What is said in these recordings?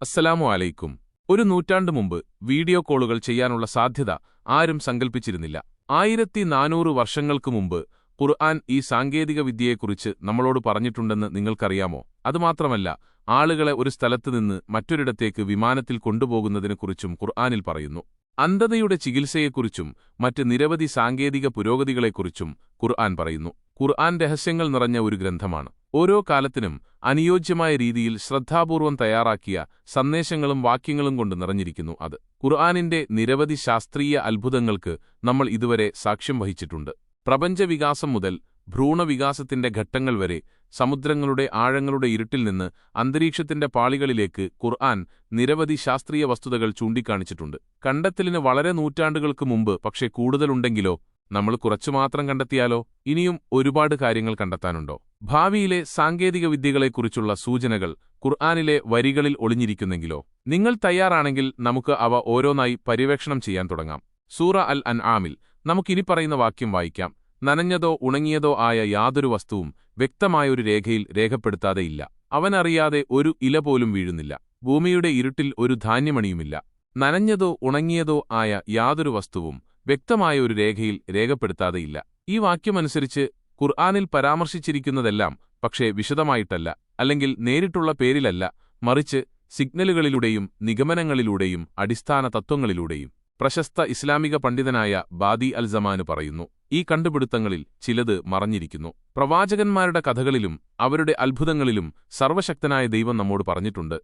അസ്സലാമു അലൈക്കും ഒരു നൂറ്റാണ്ടു മുമ്പ് വീഡിയോ കോളുകൾ ചെയ്യാനുള്ള സാധ്യത ആരും സങ്കൽപ്പിച്ചിരുന്നില്ല. ആയിരത്തി നാനൂറ് വർഷങ്ങൾക്കു മുമ്പ് ഖുർആൻ ഈ സാങ്കേതികവിദ്യയെക്കുറിച്ച് നമ്മളോട് പറഞ്ഞിട്ടുണ്ടെന്ന് നിങ്ങൾക്കറിയാമോ? അതുമാത്രമല്ല ആളുകളെ ഒരു സ്ഥലത്തു നിന്ന് മറ്റൊരിടത്തേക്ക് വിമാനത്തിൽ കൊണ്ടുപോകുന്നതിനെക്കുറിച്ചും ഖുർആാനിൽ പറയുന്നു. അന്ധതയുടെ ചികിത്സയെക്കുറിച്ചും മറ്റ് നിരവധി സാങ്കേതിക പുരോഗതികളെക്കുറിച്ചും ഖുർആൻ പറയുന്നു. ഖുർആൻ രഹസ്യങ്ങൾ നിറഞ്ഞ ഒരു ഗ്രന്ഥമാണ്. ഓരോ കാലത്തിനും അനുയോജ്യമായ രീതിയിൽ ശ്രദ്ധാപൂർവം തയ്യാറാക്കിയ സന്ദേശങ്ങളും വാക്യങ്ങളും കൊണ്ട് നിറഞ്ഞിരിക്കുന്നു അത്. ഖുർആാനിന്റെ നിരവധി ശാസ്ത്രീയ അത്ഭുതങ്ങൾക്ക് നമ്മൾ ഇതുവരെ സാക്ഷ്യം വഹിച്ചിട്ടുണ്ട്. പ്രപഞ്ചവികാസം മുതൽ ഭ്രൂണവികാസത്തിന്റെ ഘട്ടങ്ങൾ വരെ സമുദ്രങ്ങളുടെ ആഴങ്ങളുടെ ഇരുട്ടിൽ നിന്ന് അന്തരീക്ഷത്തിന്റെ പാളികളിലേക്ക് ഖുർആൻ നിരവധി ശാസ്ത്രീയ വസ്തുതകൾ ചൂണ്ടിക്കാണിച്ചിട്ടുണ്ട്. കണ്ടെത്തലിന് വളരെ നൂറ്റാണ്ടുകൾക്ക് മുമ്പ് പക്ഷേ കൂടുതലുണ്ടെങ്കിലോ നമ്മൾ കുറച്ചു മാത്രം കണ്ടെത്തിയാലോ? ഇനിയും ഒരുപാട് കാര്യങ്ങൾ കണ്ടെത്താനുണ്ടോ? ഭാവിയിലെ സാങ്കേതിക വിദ്യകളെക്കുറിച്ചുള്ള സൂചനകൾ ഖുർആാനിലെ വരികളിൽ ഒളിഞ്ഞിരിക്കുന്നെങ്കിലോ? നിങ്ങൾ തയ്യാറാണെങ്കിൽ നമുക്ക് അവ ഓരോന്നായി പര്യവേക്ഷണം ചെയ്യാൻ തുടങ്ങാം. സൂറ അൽ അൻ ആമിൽ നമുക്കിനി പറയുന്ന വാക്യം വായിക്കാം. നനഞ്ഞതോ ഉണങ്ങിയതോ ആയ യാതൊരു വസ്തുവും വ്യക്തമായൊരു രേഖയിൽ രേഖപ്പെടുത്താതെയില്ല. അവനറിയാതെ ഒരു ഇല പോലും വീഴുന്നില്ല. ഭൂമിയുടെ ഇരുട്ടിൽ ഒരു ധാന്യമണിയുമില്ല. നനഞ്ഞതോ ഉണങ്ങിയതോ ആയ യാതൊരു വസ്തുവും വ്യക്തമായ ഒരു രേഖയിൽ രേഖപ്പെടുത്താതെയില്ല. ഈ വാക്യമനുസരിച്ച് ഖുർആാനിൽ പരാമർശിച്ചിരിക്കുന്നതെല്ലാം പക്ഷേ വിശദമായിട്ടല്ല അല്ലെങ്കിൽ നേരിട്ടുള്ള പേരിലല്ല മറിച്ച് സിഗ്നലുകളിലൂടെയും നിഗമനങ്ങളിലൂടെയും അടിസ്ഥാന തത്വങ്ങളിലൂടെയും. പ്രശസ്ത ഇസ്ലാമിക പണ്ഡിതനായ ബാദി അൽ പറയുന്നു ഈ കണ്ടുപിടുത്തങ്ങളിൽ ചിലത് മറഞ്ഞിരിക്കുന്നു. പ്രവാചകന്മാരുടെ കഥകളിലും അവരുടെ അത്ഭുതങ്ങളിലും സർവശക്തനായ ദൈവം നമ്മോട് പറഞ്ഞിട്ടുണ്ട്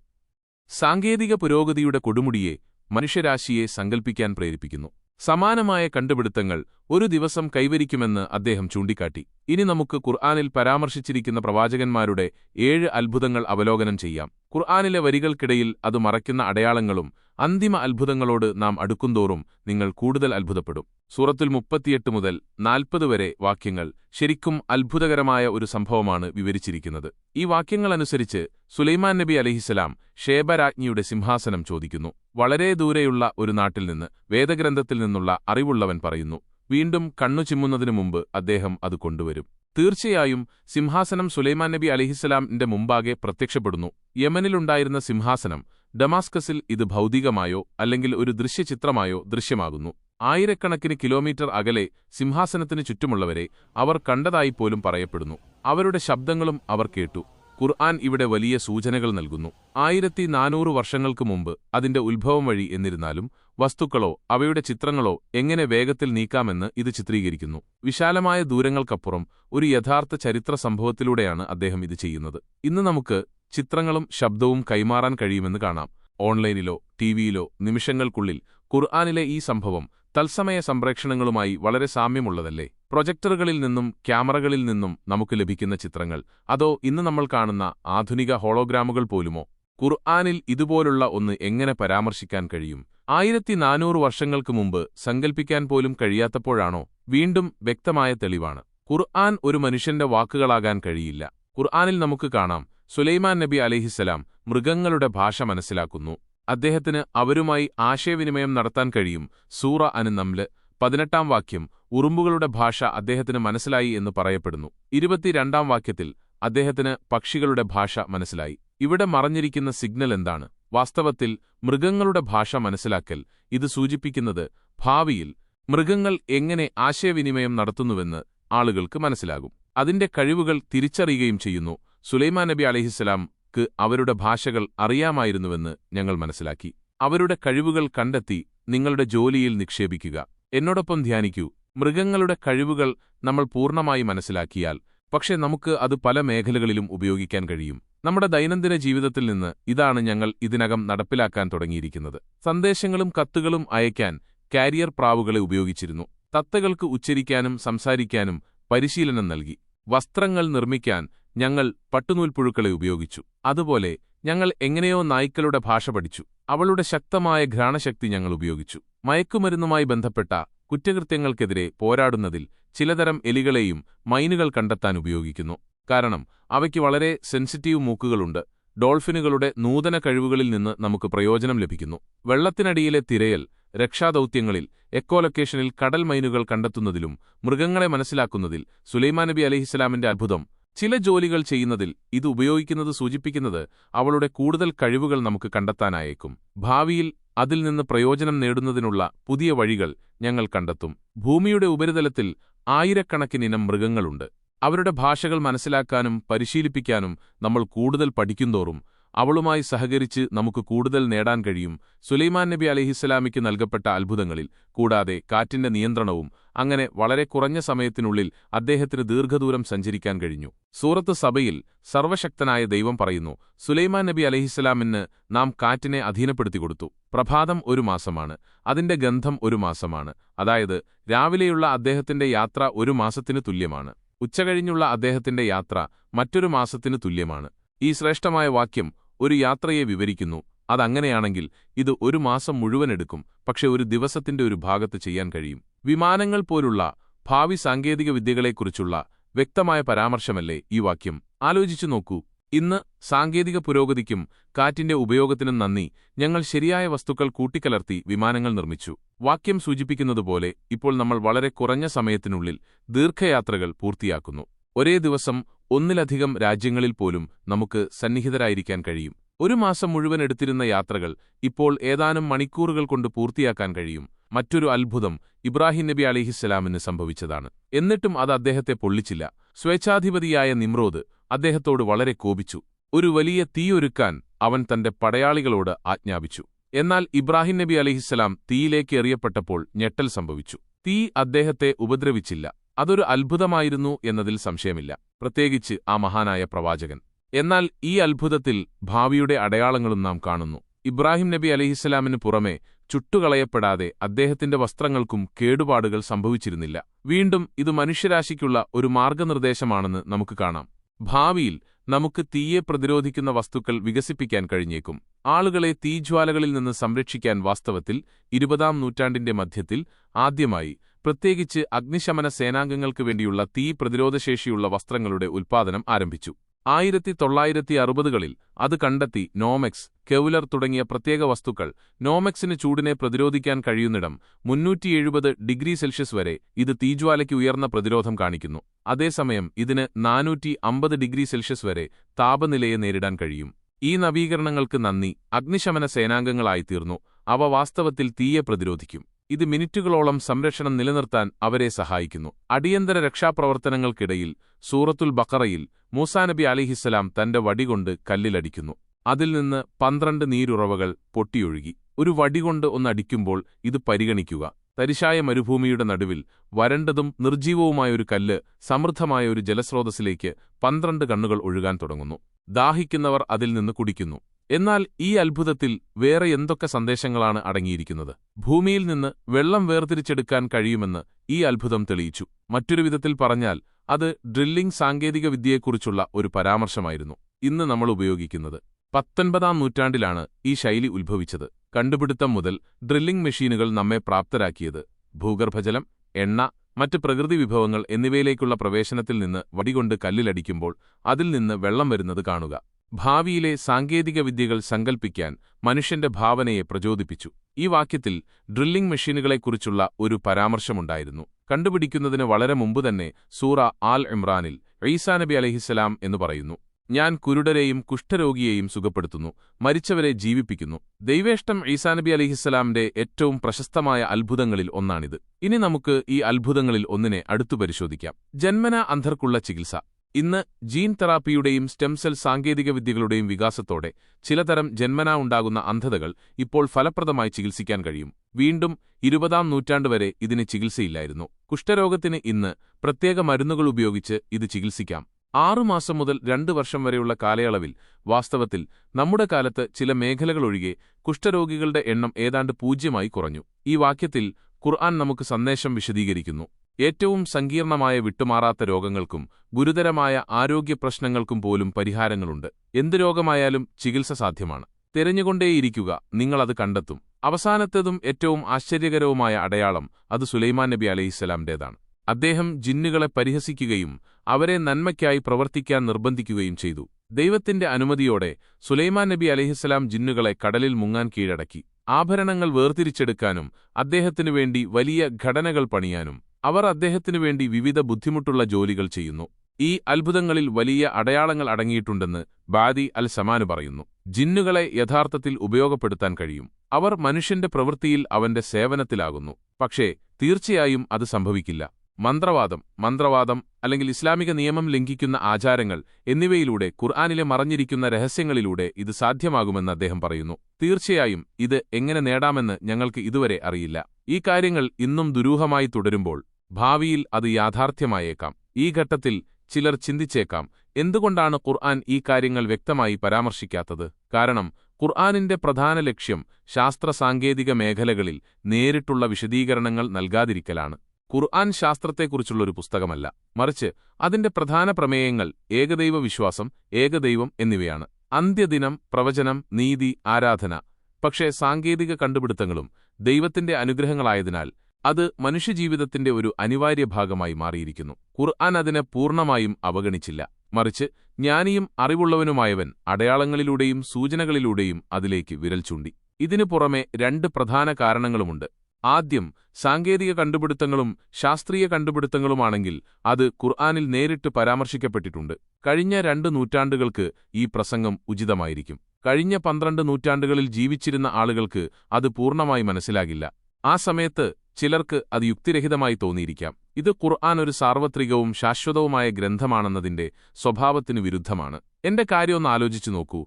സാങ്കേതിക പുരോഗതിയുടെ കൊടുമുടിയെ മനുഷ്യരാശിയെ സങ്കൽപ്പിക്കാൻ പ്രേരിപ്പിക്കുന്നു. സമാനമായ കണ്ടുപിടുത്തങ്ങൾ ഒരു ദിവസം കൈവരിക്കുമെന്ന് അദ്ദേഹം ചൂണ്ടിക്കാട്ടി. ഇനി നമുക്ക് ഖുർആാനിൽ പരാമർശിച്ചിരിക്കുന്ന പ്രവാചകന്മാരുടെ ഏഴ് അത്ഭുതങ്ങൾ അവലോകനം ചെയ്യാം. ഖുർആാനിലെ വരികൾക്കിടയിൽ അത് മറയ്ക്കുന്ന അടയാളങ്ങളും അന്തിമ അത്ഭുതങ്ങളോട് നാം അടുക്കുന്തോറും നിങ്ങൾ കൂടുതൽ അത്ഭുതപ്പെടും. സൂറത്തിൽ മുപ്പത്തിയെട്ട് മുതൽ നാൽപ്പത് വരെ വാക്യങ്ങൾ ശരിക്കും അത്ഭുതകരമായ ഒരു സംഭവമാണ് വിവരിച്ചിരിക്കുന്നത്. ഈ വാക്യങ്ങളനുസരിച്ച് സുലൈമാൻ നബി അലഹിസലാം ഷേബരാജ്ഞിയുടെ സിംഹാസനം ചോദിക്കുന്നു. വളരെ ദൂരെയുള്ള ഒരു നാട്ടിൽ നിന്ന് വേദഗ്രന്ഥത്തിൽ നിന്നുള്ള അറിവുള്ളവൻ പറയുന്നു വീണ്ടും കണ്ണു ചിമ്മുന്നതിനു മുമ്പ് അദ്ദേഹം അത് കൊണ്ടുവരും. തീർച്ചയായും സിംഹാസനം സുലൈമാൻ നബി അലിഹിസ്സലാമിന്റെ മുമ്പാകെ പ്രത്യക്ഷപ്പെടുന്നു. യമനിലുണ്ടായിരുന്ന സിംഹാസനം ഡമാസ്കസിൽ ഇത് ഭൗതികമായോ അല്ലെങ്കിൽ ഒരു ദൃശ്യചിത്രമായോ ദൃശ്യമാകുന്നു. ആയിരക്കണക്കിന് കിലോമീറ്റർ അകലെ സിംഹാസനത്തിന് ചുറ്റുമുള്ളവരെ അവർ കണ്ടതായിപ്പോലും പറയപ്പെടുന്നു. അവരുടെ ശബ്ദങ്ങളും അവർ കേട്ടു. ഖുർആൻ ഇവിടെ വലിയ സൂചനകൾ നൽകുന്നു. ആയിരത്തി നാനൂറ് വർഷങ്ങൾക്ക് മുമ്പ് അതിന്റെ ഉത്ഭവം വഴി എന്നിരുന്നാലും വസ്തുക്കളോ അവയുടെ ചിത്രങ്ങളോ എങ്ങനെ വേഗത്തിൽ നീക്കാമെന്ന് ഇത് ചിത്രീകരിക്കുന്നു. വിശാലമായ ദൂരങ്ങൾക്കപ്പുറം ഒരു യഥാർത്ഥ ചരിത്ര സംഭവത്തിലൂടെയാണ് അദ്ദേഹം ഇത് ചെയ്യുന്നത്. ഇന്ന് നമുക്ക് ചിത്രങ്ങളും ശബ്ദവും കൈമാറാൻ കഴിയുമെന്ന് കാണാം. ഓൺലൈനിലോ ടിവിയിലോ നിമിഷങ്ങൾക്കുള്ളിൽ ഖുർആാനിലെ ഈ സംഭവം തത്സമയ സംപ്രേക്ഷണങ്ങളുമായി വളരെ സാമ്യമുള്ളതല്ലേ? പ്രൊജക്ടറുകളിൽ നിന്നും ക്യാമറകളിൽ നിന്നും നമുക്ക് ലഭിക്കുന്ന ചിത്രങ്ങൾ അതോ ഇന്ന് നമ്മൾ കാണുന്ന ആധുനിക ഹോളോഗ്രാമുകൾ പോലുമോ? ഖുർആാനിൽ ഇതുപോലുള്ള ഒന്ന് എങ്ങനെ പരാമർശിക്കാൻ കഴിയും? ആയിരത്തി നാനൂറ് വർഷങ്ങൾക്ക് മുമ്പ് സങ്കൽപ്പിക്കാൻ പോലും കഴിയാത്തപ്പോഴാണോ വീണ്ടും വ്യക്തമായ തെളിവാണ്. ഖുർആൻ ഒരു മനുഷ്യന്റെ വാക്കുകളാകാൻ കഴിയില്ല. ഖുർആാനിൽ നമുക്ക് കാണാം സുലൈമാൻ നബി അലഹിസലാം മൃഗങ്ങളുടെ ഭാഷ മനസ്സിലാക്കുന്നു. അദ്ദേഹത്തിന് അവരുമായി ആശയവിനിമയം നടത്താൻ കഴിയും. സൂറ അനുനംൽ പതിനെട്ടാം വാക്യം ഉറുമ്പുകളുടെ ഭാഷ അദ്ദേഹത്തിന് മനസ്സിലായി എന്ന് പറയപ്പെടുന്നു. ഇരുപത്തിരണ്ടാം വാക്യത്തിൽ അദ്ദേഹത്തിന് പക്ഷികളുടെ ഭാഷ മനസ്സിലായി. ഇവിടെ മറഞ്ഞിരിക്കുന്ന സിഗ്നൽ എന്താണ്? വാസ്തവത്തിൽ മൃഗങ്ങളുടെ ഭാഷ മനസ്സിലാക്കൽ ഇത് സൂചിപ്പിക്കുന്നത് ഭാവിയിൽ മൃഗങ്ങൾ എങ്ങനെ ആശയവിനിമയം നടത്തുന്നുവെന്ന് ആളുകൾക്ക് മനസ്സിലാകും. അതിന്റെ കഴിവുകൾ തിരിച്ചറിയുകയും ചെയ്യുന്നു. സുലൈമാൻ നബി അലഹിസ്സലാംക്ക് അവരുടെ ഭാഷകൾ അറിയാമായിരുന്നുവെന്ന് ഞങ്ങൾ മനസ്സിലാക്കി. അവരുടെ കഴിവുകൾ കണ്ടെത്തി നിങ്ങളുടെ ജോലിയിൽ നിക്ഷേപിക്കുക. എന്നോടൊപ്പം ധ്യാനിക്കൂ. മൃഗങ്ങളുടെ കഴിവുകൾ നമ്മൾ പൂർണമായി മനസ്സിലാക്കിയാൽ പക്ഷേ നമുക്ക് അത് പല മേഖലകളിലും ഉപയോഗിക്കാൻ കഴിയും. നമ്മുടെ ദൈനംദിന ജീവിതത്തിൽ നിന്ന് ഇതാണ് ഞങ്ങൾ ഇതിനകം നടപ്പിലാക്കാൻ തുടങ്ങിയിരിക്കുന്നത്. സന്ദേശങ്ങളും കത്തുകളും അയക്കാൻ കാരിയർ പ്രാവുകളെ ഉപയോഗിച്ചിരുന്നു. തത്തകൾക്ക് ഉച്ചരിക്കാനും സംസാരിക്കാനും പരിശീലനം നൽകി. വസ്ത്രങ്ങൾ നിർമ്മിക്കാൻ ഞങ്ങൾ പട്ടുനൂൽപ്പുഴുക്കളെ ഉപയോഗിച്ചു. അതുപോലെ ഞങ്ങൾ എങ്ങനെയോ നായ്ക്കളുടെ ഭാഷ പഠിച്ചു. അവളുടെ ശക്തമായ ഘ്രാണശക്തി ഞങ്ങൾ ഉപയോഗിച്ചു. മയക്കുമരുന്നുമായി ബന്ധപ്പെട്ട കുറ്റകൃത്യങ്ങൾക്കെതിരെ പോരാടുന്നതിൽ ചിലതരം എലികളെയും മൈനുകൾ കണ്ടെത്താൻ ഉപയോഗിക്കുന്നു. കാരണം അവയ്ക്ക് വളരെ സെൻസിറ്റീവ് മൂക്കുകളുണ്ട്. ഡോൾഫിനുകളുടെ നൂതന കഴിവുകളിൽ നിന്ന് നമുക്ക് പ്രയോജനം ലഭിക്കുന്നു. വെള്ളത്തിനടിയിലെ തിരയൽ രക്ഷാദൌത്യങ്ങളിൽ എക്കോലൊക്കേഷനിൽ കടൽ മൈനുകൾ കണ്ടെത്തുന്നതിലും മൃഗങ്ങളെ മനസ്സിലാക്കുന്നതിൽ സുലൈമാൻ നബി അലഹിസ്ലാമിന്റെ അത്ഭുതം ചില ജോലികൾ ചെയ്യുന്നതിൽ ഇത് ഉപയോഗിക്കുന്നത് സൂചിപ്പിക്കുന്നത് അവളുടെ കൂടുതൽ കഴിവുകൾ നമുക്ക് കണ്ടെത്താനായേക്കും. ഭാവിയിൽ അതിൽ നിന്ന് പ്രയോജനം നേടുന്നതിനുള്ള പുതിയ വഴികൾ ഞങ്ങൾ കണ്ടെത്തും. ഭൂമിയുടെ ഉപരിതലത്തിൽ ആയിരക്കണക്കിനിനം മൃഗങ്ങളുണ്ട്. അവരുടെ ഭാഷകൾ മനസ്സിലാക്കാനും പരിശീലിപ്പിക്കാനും നമ്മൾ കൂടുതൽ പഠിക്കുന്തോറും അവളുമായി സഹകരിച്ച് നമുക്ക് കൂടുതൽ നേടാൻ കഴിയും. സുലൈമാൻ നബി അലഹിസ്സലാമിക്ക് നൽകപ്പെട്ട അത്ഭുതങ്ങളിൽ കൂടാതെ കാറ്റിന്റെ നിയന്ത്രണവും അങ്ങനെ വളരെ കുറഞ്ഞ സമയത്തിനുള്ളിൽ അദ്ദേഹത്തിന് ദീർഘദൂരം സഞ്ചരിക്കാൻ കഴിഞ്ഞു. സൂറത്ത് സഭയിൽ സർവശക്തനായ ദൈവം പറയുന്നു സുലൈമാൻ നബി അലഹിസ്സലാമിന് നാം കാറ്റിനെ അധീനപ്പെടുത്തി കൊടുത്തു. പ്രഭാതം ഒരു മാസമാണ് അതിന്റെ ഗന്ധം ഒരു മാസമാണ് അതായത് രാവിലെയുള്ള അദ്ദേഹത്തിന്റെ യാത്ര ഒരു മാസത്തിന് തുല്യമാണ്. ഉച്ചകഴിഞ്ഞുള്ള അദ്ദേഹത്തിന്റെ യാത്ര മറ്റൊരു മാസത്തിന് തുല്യമാണ്. ഈ ശ്രേഷ്ഠമായ വാക്യം ഒരു യാത്രയെ വിവരിക്കുന്നു. അതങ്ങനെയാണെങ്കിൽ ഇത് ഒരു മാസം മുഴുവൻ എടുക്കും. പക്ഷെ ഒരു ദിവസത്തിന്റെ ഒരു ഭാഗത്ത് ചെയ്യാൻ കഴിയും. വിമാനങ്ങൾ പോലുള്ള ഭാവി സാങ്കേതിക വിദ്യകളെക്കുറിച്ചുള്ള വ്യക്തമായ പരാമർശമല്ലേ ഈ വാക്യം? ആലോചിച്ചു നോക്കൂ. ഇന്ന് സാങ്കേതിക പുരോഗതിക്കും കാറ്റിന്റെ ഉപയോഗത്തിനും നന്ദി. ഞങ്ങൾ ശരിയായ വസ്തുക്കൾ കൂട്ടിക്കലർത്തി വിമാനങ്ങൾ നിർമ്മിച്ചു. വാക്യം സൂചിപ്പിക്കുന്നതുപോലെ ഇപ്പോൾ നമ്മൾ വളരെ കുറഞ്ഞ സമയത്തിനുള്ളിൽ ദീർഘയാത്രകൾ പൂർത്തിയാക്കുന്നു. ഒരേ ദിവസം ഒന്നിലധികം രാജ്യങ്ങളിൽ പോലും നമുക്ക് സന്നിഹിതരായിരിക്കാൻ കഴിയും. ഒരു മാസം മുഴുവൻ എടുത്തിരുന്ന യാത്രകൾ ഇപ്പോൾ ഏതാനും മണിക്കൂറുകൾ കൊണ്ട് പൂർത്തിയാക്കാൻ കഴിയും. മറ്റൊരു അത്ഭുതം ഇബ്രാഹിം നബി അലിഹിസ്സലാമിന് സംഭവിച്ചതാണ്. എന്നിട്ടും അത് അദ്ദേഹത്തെ പൊള്ളിച്ചില്ല. സ്വേച്ഛാധിപതിയായ നിമ്രോദ് അദ്ദേഹത്തോട് വളരെ കോപിച്ചു. ഒരു വലിയ തീയൊരുക്കാൻ അവൻ തന്റെ പടയാളികളോട് ആജ്ഞാപിച്ചു. എന്നാൽ ഇബ്രാഹിം നബി അലിഹിസ്സലാം തീയിലേക്ക് എറിയപ്പെട്ടപ്പോൾ ഞെട്ടൽ സംഭവിച്ചു. തീ അദ്ദേഹത്തെ ഉപദ്രവിച്ചില്ല. അതൊരു അത്ഭുതമായിരുന്നു എന്നതിൽ സംശയമില്ല. പ്രത്യേകിച്ച് ആ മഹാനായ പ്രവാചകൻ. എന്നാൽ ഈ അത്ഭുതത്തിൽ ഭാവിയുടെ അടയാളങ്ങളും നാം കാണുന്നു. ഇബ്രാഹിം നബി അലഹിസ്സലാമിനു പുറമെ ചുട്ടുകളയപ്പെടാതെ അദ്ദേഹത്തിന്റെ വസ്ത്രങ്ങൾക്കും കേടുപാടുകൾ സംഭവിച്ചിരുന്നില്ല. വീണ്ടും ഇത് മനുഷ്യരാശിക്കുള്ള ഒരു മാർഗനിർദ്ദേശമാണെന്ന് നമുക്ക് കാണാം. ഭാവിയിൽ നമുക്ക് തീയെ പ്രതിരോധിക്കുന്ന വസ്തുക്കൾ വികസിപ്പിക്കാൻ കഴിഞ്ഞേക്കും. ആളുകളെ തീജ്വാലകളിൽ നിന്ന് സംരക്ഷിക്കാൻ വാസ്തവത്തിൽ ഇരുപതാം നൂറ്റാണ്ടിന്റെ മധ്യത്തിൽ ആദ്യമായി പ്രത്യേകിച്ച് അഗ്നിശമന സേനാംഗങ്ങൾക്ക് വേണ്ടിയുള്ള തീ പ്രതിരോധശേഷിയുള്ള വസ്ത്രങ്ങളുടെ ഉൽപ്പാദനം ആരംഭിച്ചു. ആയിരത്തി തൊള്ളായിരത്തി അറുപതുകളിൽ അത് കണ്ടെത്തി നോമെക്സ് കെവുലർ തുടങ്ങിയ പ്രത്യേക വസ്തുക്കൾ നോമെക്സിന് ചൂടിനെ പ്രതിരോധിക്കാൻ കഴിയുന്നിടം മുന്നൂറ്റി എഴുപത് ഡിഗ്രി സെൽഷ്യസ് വരെ ഇത് തീജ്വാലയ്ക്ക് ഉയർന്ന പ്രതിരോധം കാണിക്കുന്നു. അതേസമയം ഇതിന് നാനൂറ്റി അമ്പത് ഡിഗ്രി സെൽഷ്യസ് വരെ താപനിലയെ നേരിടാൻ കഴിയും. ഈ നവീകരണങ്ങൾക്ക് നന്ദി. അഗ്നിശമന സേനാംഗങ്ങളായിത്തീർന്നു. അവ വാസ്തവത്തിൽ തീയെ പ്രതിരോധിക്കും. ഇത് മിനിറ്റുകളോളം സംരക്ഷണം നിലനിർത്താൻ അവരെ സഹായിക്കുന്നു. അടിയന്തര രക്ഷാപ്രവർത്തനങ്ങൾക്കിടയിൽ സൂറത്തുൽ ബക്കറയിൽ മൂസാനബി അലിഹിസ്സലാം തന്റെ വടികൊണ്ട് കല്ലിലടിക്കുന്നു. അതിൽ നിന്ന് പന്ത്രണ്ട് നീരുറവകൾ പൊട്ടിയൊഴുകി. ഒരു വടികൊണ്ട് ഒന്നടിക്കുമ്പോൾ ഇത് പരിഗണിക്കുക. തരിശായ മരുഭൂമിയുടെ നടുവിൽ വരണ്ടതും നിർജീവവുമായൊരു കല്ല് സമൃദ്ധമായ ഒരു ജലസ്രോതസ്സിലേക്ക് പന്ത്രണ്ട് കണ്ണുകൾ ഒഴുകാൻ തുടങ്ങുന്നു. ദാഹിക്കുന്നവർ അതിൽ നിന്ന് കുടിക്കുന്നു. എന്നാൽ ഈ അത്ഭുതത്തിൽ വേറെ എന്തൊക്കെ സന്ദേശങ്ങളാണ് അടങ്ങിയിരിക്കുന്നത്? ഭൂമിയിൽ നിന്ന് വെള്ളം വേർതിരിച്ചെടുക്കാൻ കഴിയുമെന്ന് ഈ അത്ഭുതം തെളിയിച്ചു. മറ്റൊരു വിധത്തിൽ പറഞ്ഞാൽ അത് ഡ്രില്ലിംഗ് സാങ്കേതികവിദ്യയെക്കുറിച്ചുള്ള ഒരു പരാമർശമായിരുന്നു ഇന്ന് നമ്മൾ ഉപയോഗിക്കുന്നത്. പത്തൊൻപതാം നൂറ്റാണ്ടിലാണ് ഈ ശൈലി ഉത്ഭവിച്ചത്. കണ്ടുപിടുത്തം മുതൽ ഡ്രില്ലിംഗ് മെഷീനുകൾ നമ്മെ പ്രാപ്തരാക്കിയത് ഭൂഗർഭജലം എണ്ണ മറ്റ് പ്രകൃതി വിഭവങ്ങൾ എന്നിവയിലേക്കുള്ള പ്രവേശനത്തിൽ നിന്ന് വടികൊണ്ട് കല്ലിലടിക്കുമ്പോൾ അതിൽ നിന്ന് വെള്ളം വരുന്നത് കാണുക. ഭാവിയിലെ സാങ്കേതിക വിദ്യകൾ സങ്കൽപ്പിക്കാൻ മനുഷ്യന്റെ ഭാവനയെ പ്രചോദിപ്പിച്ചു. ഈ വാക്യത്തിൽ ഡ്രില്ലിംഗ് മെഷീനുകളെക്കുറിച്ചുള്ള ഒരു പരാമർശമുണ്ടായിരുന്നു. കണ്ടുപിടിക്കുന്നതിന് വളരെ മുമ്പ് തന്നെ സൂറ ആൽ ഇമ്രാനിൽ ഈസാ നബി അലഹിസ്സലാം എന്ന് പറയുന്നു ഞാൻ കുരുടരെയും കുഷ്ഠരോഗിയെയും സുഖപ്പെടുത്തുന്നു മരിച്ചവരെ ജീവിപ്പിക്കുന്നു. ദൈവേഷ്ടം ഈസാ നബി അലിഹിസ്സലാമിന്റെ ഏറ്റവും പ്രശസ്തമായ അത്ഭുതങ്ങളിൽ ഒന്നാണിത്. ഇനി നമുക്ക് ഈ അത്ഭുതങ്ങളിൽ ഒന്നിനെ അടുത്തു പരിശോധിക്കാം. ജന്മന അന്ധർക്കുള്ള ചികിത്സ. ഇന്ന് ജീൻ തെറാപ്പിയുടെയും സ്റ്റെംസെൽ സാങ്കേതികവിദ്യകളുടെയും വികാസത്തോടെ ചിലതരം ജന്മനാ ഉണ്ടാകുന്ന അന്ധതകൾ ഇപ്പോൾ ഫലപ്രദമായി ചികിത്സിക്കാൻ കഴിയും. വീണ്ടും ഇരുപതാം നൂറ്റാണ്ടുവരെ ഇതിന് ചികിത്സയില്ലായിരുന്നു. കുഷ്ഠരോഗത്തിന് ഇന്ന് പ്രത്യേക മരുന്നുകൾ ഉപയോഗിച്ച് ഇത് ചികിത്സിക്കാം. ആറുമാസം മുതൽ രണ്ടു വർഷം വരെയുള്ള കാലയളവിൽ വാസ്തവത്തിൽ നമ്മുടെ കാലത്ത് ചില മേഖലകളൊഴികെ കുഷ്ഠരോഗികളുടെ എണ്ണം ഏതാണ്ട് പൂജ്യമായി കുറഞ്ഞു. ഈ വാക്യത്തിൽ ഖുർആൻ നമുക്ക് സന്ദേശം വിശദീകരിക്കുന്നു. ഏറ്റവും സങ്കീർണമായ വിട്ടുമാറാത്ത രോഗങ്ങൾക്കും ഗുരുതരമായ ആരോഗ്യ പ്രശ്നങ്ങൾക്കും പോലും പരിഹാരങ്ങളുണ്ട്. എന്ത് രോഗമായാലും ചികിത്സ സാധ്യമാണ്. തിരഞ്ഞുകൊണ്ടേയിരിക്കുക നിങ്ങളത് കണ്ടെത്തും. അവസാനത്തേതും ഏറ്റവും ആശ്ചര്യകരവുമായ അടയാളം അത് സുലൈമാൻ നബി അലൈഹിസ്സലാമിന്റേതാണ് അദ്ദേഹം ജിന്നുകളെ പരിഹസിക്കുകയും അവരെ നന്മയ്ക്കായി പ്രവർത്തിക്കാൻ നിർബന്ധിക്കുകയും ചെയ്തു. ദൈവത്തിന്റെ അനുമതിയോടെ സുലൈമാൻ നബി അലഹിസ്സലാം ജിന്നുകളെ കടലിൽ മുങ്ങാൻ കീഴടക്കി. ആഭരണങ്ങൾ വേർതിരിച്ചെടുക്കാനും അദ്ദേഹത്തിനു വേണ്ടി വലിയ ഘടനകൾ പണിയാനും അവർ അദ്ദേഹത്തിനു വേണ്ടി വിവിധ ബുദ്ധിമുട്ടുള്ള ജോലികൾ ചെയ്യുന്നു. ഈ അത്ഭുതങ്ങളിൽ വലിയ അടയാളങ്ങൾ അടങ്ങിയിട്ടുണ്ടെന്ന് ബാദി അൽ സമാന് പറയുന്നു. ജിന്നുകളെ യഥാർത്ഥത്തിൽ ഉപയോഗപ്പെടുത്താൻ കഴിയും. അവർ മനുഷ്യന്റെ പ്രവൃത്തിയിൽ അവന്റെ സേവനത്തിലാകുന്നു. പക്ഷേ തീർച്ചയായും അത് സംഭവിക്കില്ല. മന്ത്രവാദം മന്ത്രവാദം അല്ലെങ്കിൽ ഇസ്ലാമിക നിയമം ലംഘിക്കുന്ന ആചാരങ്ങൾ എന്നിവയിലൂടെ ഖുർആാനിലെ മറഞ്ഞിരിക്കുന്ന രഹസ്യങ്ങളിലൂടെ ഇത് സാധ്യമാകുമെന്ന് അദ്ദേഹം പറയുന്നു. തീർച്ചയായും ഇത് എങ്ങനെ നേടാമെന്ന് ഞങ്ങൾക്ക് ഇതുവരെ അറിയില്ല. ഈ കാര്യങ്ങൾ ഇന്നും ദുരൂഹമായി തുടരുമ്പോൾ ഭാവിയിൽ അത് യാഥാർത്ഥ്യമായേക്കാം. ഈ ഘട്ടത്തിൽ ചിലർ ചിന്തിച്ചേക്കാം എന്തുകൊണ്ടാണ് ഖുർആൻ ഈ കാര്യങ്ങൾ വ്യക്തമായി പരാമർശിക്കാത്തത്? കാരണം ഖുർആാനിന്റെ പ്രധാന ലക്ഷ്യം ശാസ്ത്ര സാങ്കേതിക മേഖലകളിൽ നേരിട്ടുള്ള വിശദീകരണങ്ങൾ നൽകാതിരിക്കലാണ്. ഖുർആൻ ശാസ്ത്രത്തെക്കുറിച്ചുള്ളൊരു പുസ്തകമല്ല. മറിച്ച് അതിന്റെ പ്രധാന പ്രമേയങ്ങൾ ഏകദൈവ വിശ്വാസം ഏകദൈവം എന്നിവയാണ്. അന്ത്യദിനം പ്രവചനം നീതി ആരാധന. പക്ഷേ സാങ്കേതിക കണ്ടുപിടുത്തങ്ങളും ദൈവത്തിന്റെ അനുഗ്രഹങ്ങളായതിനാൽ അത് മനുഷ്യജീവിതത്തിന്റെ ഒരു അനിവാര്യ ഭാഗമായി മാറിയിരിക്കുന്നു. ഖുർആൻ അതിനെ പൂർണമായും അവഗണിച്ചില്ല. മറിച്ച് ജ്ഞാനിയും അറിവുള്ളവനുമായവൻ അടയാളങ്ങളിലൂടെയും സൂചനകളിലൂടെയും അതിലേക്ക് വിരൽ ചൂണ്ടി. ഇതിനു പുറമെ രണ്ട് പ്രധാന കാരണങ്ങളുമുണ്ട്. ആദ്യം സാങ്കേതിക കണ്ടുപിടുത്തങ്ങളും ശാസ്ത്രീയ കണ്ടുപിടുത്തങ്ങളുമാണെങ്കിൽ അത് ഖുർആാനിൽ നേരിട്ട് പരാമർശിക്കപ്പെട്ടിട്ടുണ്ട്. കഴിഞ്ഞ രണ്ട് നൂറ്റാണ്ടുകൾക്ക് ഈ പ്രസംഗം ഉചിതമായിരിക്കും. കഴിഞ്ഞ പന്ത്രണ്ട് നൂറ്റാണ്ടുകളിൽ ജീവിച്ചിരുന്ന ആളുകൾക്ക് അത് പൂർണമായി മനസ്സിലാകില്ല. ആ സമയത്ത് ചിലർക്ക് അത് യുക്തിരഹിതമായി തോന്നിയിരിക്കാം. ഇത് ഖുർആൻ ഒരു സാർവത്രികവും ശാശ്വതവുമായ ഗ്രന്ഥമാണെന്നതിന്റെ സ്വഭാവത്തിനു വിരുദ്ധമാണ്. എന്റെ കാര്യമൊന്ന് ആലോചിച്ചു നോക്കൂ.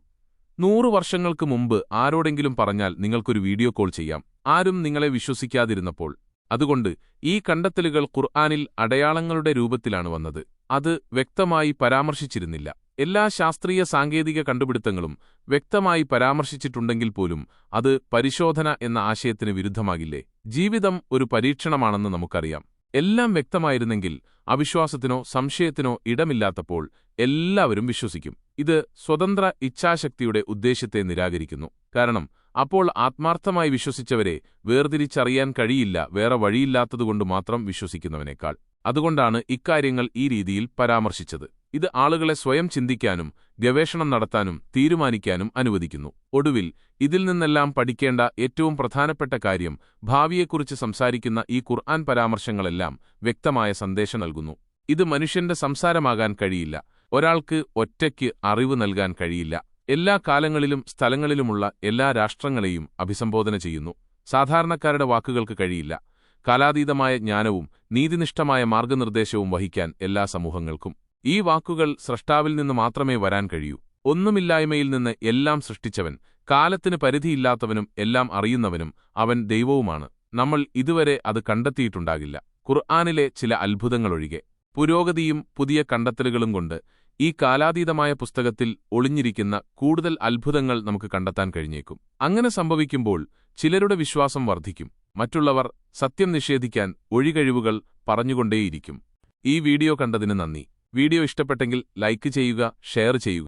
നൂറു വർഷങ്ങൾക്ക് മുമ്പ് ആരോടെങ്കിലും പറഞ്ഞാൽ നിങ്ങൾക്കൊരു വീഡിയോ കോൾ ചെയ്യാം. ആരും നിങ്ങളെ വിശ്വസിക്കാതിരുന്നപ്പോൾ. അതുകൊണ്ട് ഈ കണ്ടെത്തലുകൾ ഖുർആാനിൽ അടയാളങ്ങളുടെ രൂപത്തിലാണ് വന്നത്. അത് വ്യക്തമായി പരാമർശിച്ചിരുന്നില്ല. എല്ലാ ശാസ്ത്രീയ സാങ്കേതിക കണ്ടുപിടുത്തങ്ങളും വ്യക്തമായി പരാമർശിച്ചിട്ടുണ്ടെങ്കിൽ പോലും അത് പരിശോധന എന്ന ആശയത്തിന് വിരുദ്ധമാകില്ലേ? ജീവിതം ഒരു പരീക്ഷണമാണെന്ന് നമുക്കറിയാം. എല്ലാം വ്യക്തമായിരുന്നെങ്കിൽ അവിശ്വാസത്തിനോ സംശയത്തിനോ ഇടമില്ലാത്തപ്പോൾ എല്ലാവരും വിശ്വസിക്കും. ഇത് സ്വതന്ത്ര ഇച്ഛാശക്തിയുടെ ഉദ്ദേശ്യത്തെ നിരാകരിക്കുന്നു. കാരണം അപ്പോൾ ആത്മാർത്ഥമായി വിശ്വസിച്ചവരെ വേർതിരിച്ചറിയാൻ കഴിയില്ല വേറെ വഴിയില്ലാത്തതുകൊണ്ട് മാത്രം വിശ്വസിക്കുന്നവനേക്കാൾ. അതുകൊണ്ടാണ് ഇക്കാര്യങ്ങൾ ഈ രീതിയിൽ പരാമർശിച്ചത്. ഇത് ആളുകളെ സ്വയം ചിന്തിക്കാനും ഗവേഷണം നടത്താനും തീരുമാനിക്കാനും അനുവദിക്കുന്നു. ഒടുവിൽ ഇതിൽ നിന്നെല്ലാം പഠിക്കേണ്ട ഏറ്റവും പ്രധാനപ്പെട്ട കാര്യം ഭാവിയെക്കുറിച്ച് സംസാരിക്കുന്ന ഈ ഖുർആൻ പരാമർശങ്ങളെല്ലാം വ്യക്തമായ സന്ദേശം നൽകുന്നു. ഇത് മനുഷ്യന്റെ സംസാരമാകാൻ കഴിയില്ല. ഒരാൾക്ക് ഒറ്റയ്ക്ക് അറിവ് നൽകാൻ കഴിയില്ല. എല്ലാ കാലങ്ങളിലും സ്ഥലങ്ങളിലുമുള്ള എല്ലാ രാഷ്ട്രങ്ങളെയും അഭിസംബോധന ചെയ്യുന്നു. സാധാരണക്കാരുടെ വാക്കുകൾക്ക് കഴിയില്ല. കാലാതീതമായ ജ്ഞാനവും നീതിനിഷ്ഠമായ മാർഗനിർദ്ദേശവും വഹിക്കാൻ എല്ലാ സമൂഹങ്ങൾക്കും. ഈ വാക്കുകൾ സ്രഷ്ടാവിൽ നിന്ന് മാത്രമേ വരാൻ കഴിയൂ. ഒന്നുമില്ലായ്മയിൽ നിന്ന് എല്ലാം സൃഷ്ടിച്ചവൻ കാലത്തിന് പരിധിയില്ലാത്തവനും എല്ലാം അറിയുന്നവനും അവൻ ദൈവവുമാണ്. നമ്മൾ ഇതുവരെ അത് കണ്ടെത്തിയിട്ടുണ്ടാകില്ല. ഖുർആാനിലെ ചില അത്ഭുതങ്ങളൊഴികെ. പുരോഗതിയും പുതിയ കണ്ടെത്തലുകളും കൊണ്ട് ഈ കാലാതീതമായ പുസ്തകത്തിൽ ഒളിഞ്ഞിരിക്കുന്ന കൂടുതൽ അത്ഭുതങ്ങൾ നമുക്ക് കണ്ടെത്താൻ കഴിഞ്ഞേക്കും. അങ്ങനെ സംഭവിക്കുമ്പോൾ ചിലരുടെ വിശ്വാസം വർദ്ധിക്കും. മറ്റുള്ളവർ സത്യം നിഷേധിക്കാൻ ഒഴികഴിവുകൾ പറഞ്ഞുകൊണ്ടേയിരിക്കും. ഈ വീഡിയോ കണ്ടതിന് നന്ദി. വീഡിയോ ഇഷ്ടപ്പെട്ടെങ്കിൽ ലൈക്ക് ചെയ്യുക ഷെയർ ചെയ്യുക.